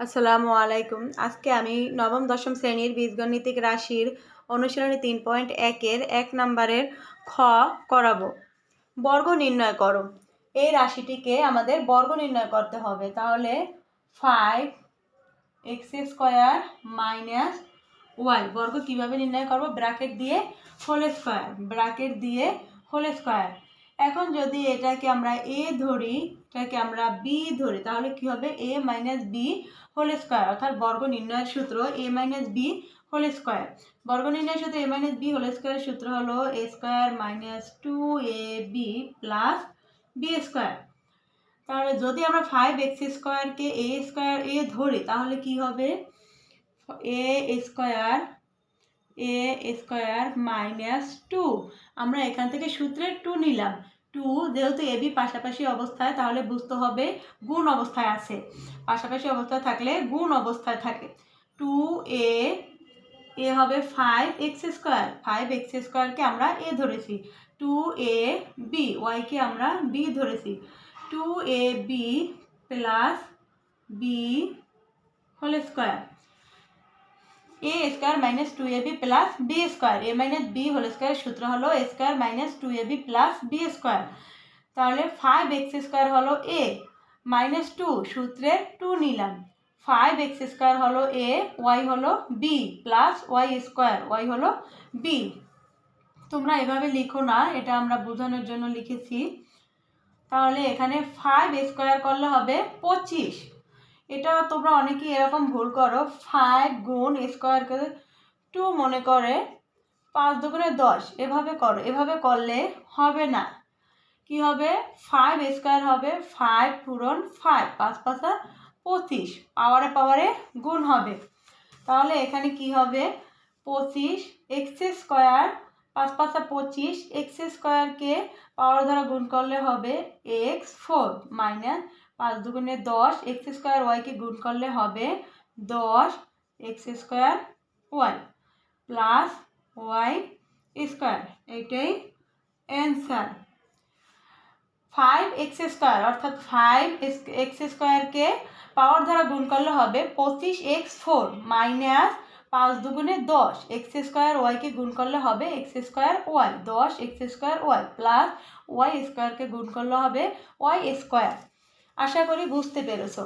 আসসালামু আলাইকুম। আজকে আমি নবম, দশম শ্রেণির বীজগণিতিক রাশির অনুশীলনী তিন পয়েন্ট একের এক নম্বরের খ করাবো। বর্গ নির্ণয় করো। এই রাশিটিকে আমাদের বর্গ নির্ণয় করতে হবে। তাহলে five X square minus Y বর্গ কীভাবে নির্ণয় করব? ব্র্যাকেট দিয়ে হোল স্কোয়ার ব্র্যাকেট দিয়ে হোল স্কোয়ার এখন যদি এটাকে আমরা এ ধরি, এটাকে আমরা বি ধরি, তাহলে কি হবে? A minus B whole square অর্থাৎ বর্গ নির্ণয়ের সূত্র A minus B whole square বর্গ নির্ণয়ের সূত্র এ মাইনাস বি হোল স্কোয়ারের সূত্র হলো A square minus two A B plus B square তাহলে যদি আমরা ফাইভ এক্স স্কোয়ারকে এ স্কোয়ার এ ধরি, তাহলে কি হবে? A square A square minus two আমরা এখান থেকে সূত্রের টু নিলাম। টু যেহেতু এবি পাশাপাশি অবস্থায়, তাহলে বুঝতে হবে গুণ অবস্থায় আছে। পাশাপাশি অবস্থায় থাকলে গুণ অবস্থায় থাকে। টু এ এ হবে five X square five X স্কোয়ারকে আমরা এ ধরেছি। টু এ বি ওয়াইকে আমরা বি ধরেছি। Two A B plus B whole square A square minus two A B plus B square A minus B whole square সূত্র হলো A square minus two A B plus B square তাহলে five x square হলো এ minus two সূত্রে two নিলাম। Five x square হলো A Y হলো B plus Y square Y হলো B তোমরা এভাবে লিখো না, এটা আমরা বোঝানোর জন্য লিখেছি। তাহলে এখানে ফাইভ স্কোয়ার করলে হবে পঁচিশ। এটা তোমরা অনেকেই এরকম ভুল করো। ফাইভ গুণ স্কোয়ার করে টু মনে করে, পাঁচ দুগুণে দশ, এভাবে করো। এভাবে করলে হবে না। কি হবে? ফাইভ স্কোয়ার হবে ফাইভ পূরণ ফাইভ পাঁচ পাঁচা পঁচিশ। পাওয়ারে পাওয়ারে গুণ হবে। তাহলে এখানে কি হবে? পঁচিশ এক্স স্কোয়ার পাঁচ পাঁচা পঁচিশ এক্স স্কোয়ারকে পাওয়ার দ্বারা গুণ করলে হবে এক্স ফোর মাইনাস পাঁচ দুগুণে দশ, এক্স স্কোয়ার ওয়াইকে গুণ করলে হবে দশ, X square Y plus Y square. এটাই অ্যান্সার। ফাইভ এক্স স্কোয়ার, অর্থাৎ ফাইভ এক্স স্কোয়ারকে পাওয়ার দ্বারা গুণ করলে হবে পঁচিশ এক্স ফোর মাইনাস পাঁচ দুগুণে দশ। এক্স স্কোয়ার ওয়াইকে গুণ করলে হবে এক্স স্কোয়ার ওয়াই। দশ X square Y plus Y স্কোয়ারকে গুণ করলে হবে ওয়াই স্কোয়ার। আশা করি বুঝতে পেরেছ।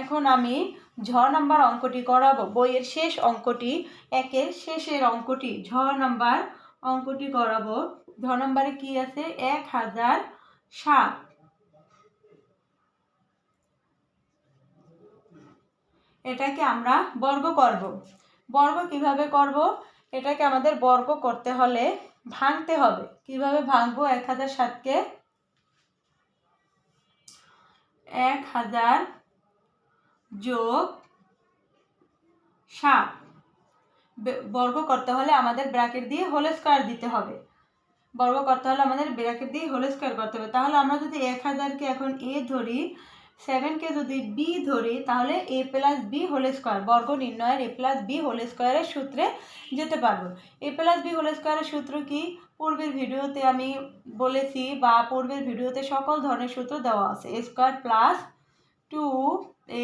এখন আমি ঝ নাম্বার অঙ্কটি করাবো। বইয়ের শেষ অঙ্কটি, একের শেষের অঙ্কটি, ঝ নাম্বার অঙ্কটি করাবো। ঝ নাম্বারে কি আছে? এক হাজার সাত। এটাকে আমরা বর্গ করব। বর্গ কীভাবে করব? এটাকে আমাদের বর্গ করতে হলে ভাঙতে হবে। কীভাবে ভাঙবো? এক হাজার সাতকে এক হাজার যোগ সাত। বর্গ করতে হলে আমাদের ব্র্যাকেট দিয়ে হোল স্কোয়ার দিতে হবে। বর্গ করতে হলে আমাদের ব্র্যাকেট দিয়ে হোল স্কোয়ার করতে হবে। তাহলে আমরা যদি এক হাজারকে এখন এ ধরি সেভেনকে যদি বি ধরি, তাহলে A plus B whole square বর্গ নির্ণয়ের এ প্লাস বি হোল স্কোয়ারের সূত্রে যেতে পারব। এ প্লাস বি হোল স্কোয়ারের সূত্র কি? পূর্বের ভিডিওতে আমি বলেছি বা পূর্বের ভিডিওতে সকল ধরনের সূত্র দেওয়া আছে। A square plus two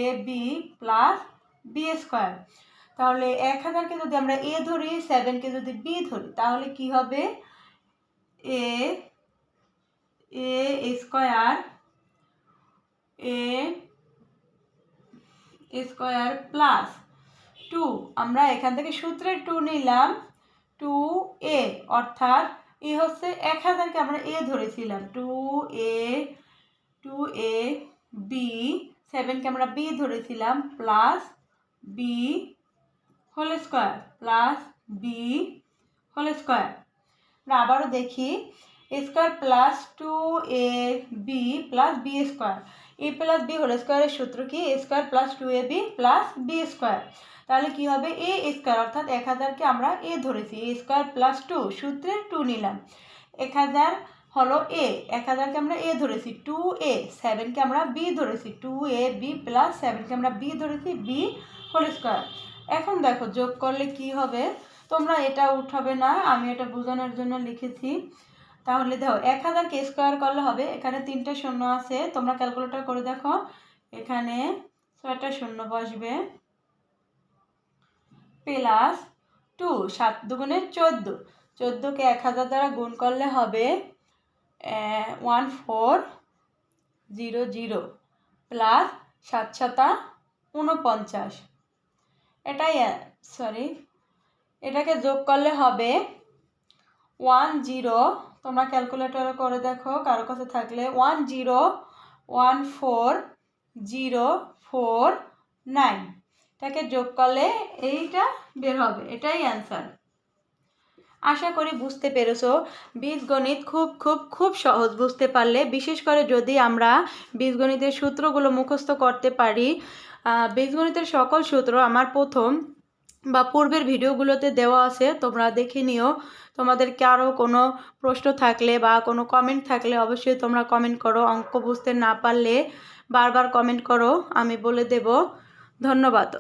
A B plus B square তাহলে এক হাজারকে যদি আমরা এ ধরি সেভেনকে যদি বি ধরি, তাহলে কি হবে? A A square A square plus two. আমরা এখান থেকে সূত্রের টু নিলাম, টু এ। অর্থাৎ এ হচ্ছে এক হাজারকে আমরা এ ধরেছিলাম। Two A two A, B. সেভেনকে আমরা বি ধরেছিলাম, plus B whole square, plus B whole square. আমরা আবারও দেখি, square plus two A B plus B square. A plus B whole স্কোয়ারের সূত্র কি? A square plus two A B plus B square তাহলে কি হবে? এ স্কোয়ার অর্থাৎ এক হাজারকে আমরা এ ধরেছি। এ স্কোয়ার প্লাস টু সূত্রে টু নিলাম। এক হাজার হলো এ এক হাজারকে আমরা এ ধরেছি টু এ সেভেনকে আমরা বি ধরেছি টু এ বি প্লাস সেভেনকে আমরা বি ধরেছি বি হোল স্কোয়ার এখন দেখো, যোগ করলে কি হবে? তোমরা এটা উঠাবে না, আমি এটা বোঝানোর জন্য লিখেছি। তাহলে দেখো, এক হাজারকে স্কোয়ার করলে হবে, এখানে তিনটে শূন্য আছে, তোমরা ক্যালকুলেটর করে দেখো, এখানে ছয়টা শূন্য বসবে প্লাস টু সাত দুগুণে চোদ্দ চোদ্দোকে এক হাজার দ্বারা গুণ করলে হবে one four zero zero plus সাত সাতা উনপঞ্চাশ এটাই সরি এটাকে যোগ করলে হবে ওয়ান জিরো তোমরা ক্যালকুলেটরে করে দেখো, কারও কাছে থাকলে one zero one four zero four nine এটাকে যোগ করলে এইটা বের হবে, এটাই অ্যান্সার আশা করি বুঝতে পেরেছ। বীজগণিত খুব খুব খুব সহজ, বুঝতে পারলে। বিশেষ করে যদি আমরা বীজগণিতের সূত্রগুলো মুখস্থ করতে পারি বীজগণিতের সকল সূত্র, আমার প্রথম বা পূর্বের ভিডিওগুলোতে দেওয়া আছে, তোমরা দেখে নিও। তোমাদেরকে আরও কোনো প্রশ্ন থাকলে বা কোনো কমেন্ট থাকলে অবশ্যই তোমরা কমেন্ট করো। অঙ্ক বুঝতে না পারলে বারবার কমেন্ট করো, আমি বলে দেব। ধন্যবাদ।